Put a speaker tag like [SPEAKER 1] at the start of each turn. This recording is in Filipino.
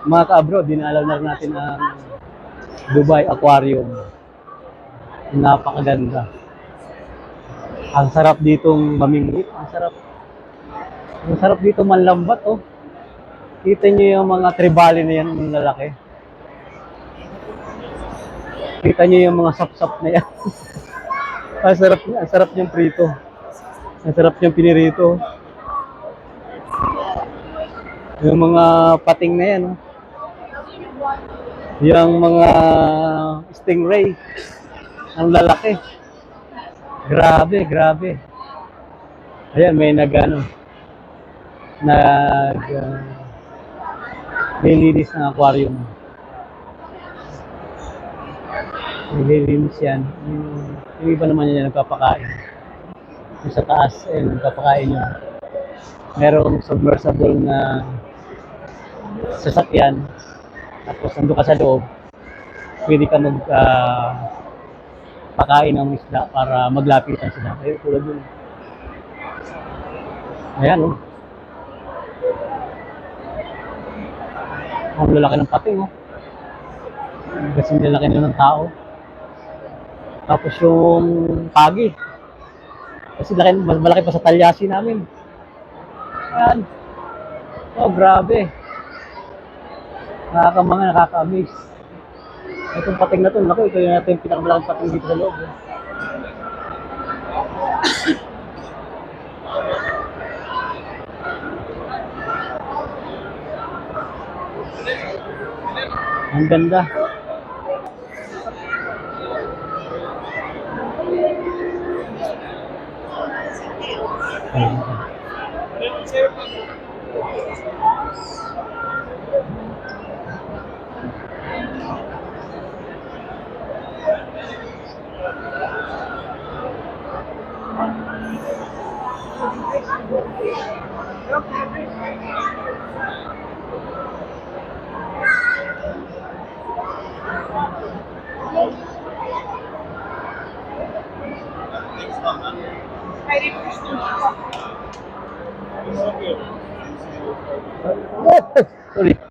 [SPEAKER 1] Mga ka-abroad, dinalaw na natin ang Dubai Aquarium. Napakaganda. Ang sarap ditong mamingwit. Ang sarap. Ang sarap dito manlambat, oh. Kita niyo yung mga tribali na yan, yung lalaki. Kita niyo yung mga sap-sap na yan. ang sarap, ang sarap niyang prito. Ang sarap niyang pinirito. Yung mga pating na yan, oh. Yung mga stingray. Ang lalaki. Grabe, grabe. Ayan, may nag, ano, nag, uh, nilinis ng aquarium. Nililinis yan. Yung, yung iba naman yan nagpapakain. Yung sa taas, eh, nagpapakain yun. Merong submersible na sasakyan. Tapos nandun ka sa loob. Pwede ka mag ah, pakain ng isda para maglapitan sila. Ayun, tulad yun. Ayan, oh. Ang lalaki ng pating, oh. Kasi lalaki na ng tao. Tapos yung pagi. Kasi laki, malaki pa sa talyasi namin. Ayan. Oh, grabe. Nakakamanga, nakaka-amaze. Itong pating na to, naku, ito yung natin pinakamalaking pating dito sa loob. Eh. Ang ganda. Ayan. Sorry.